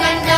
கண்ட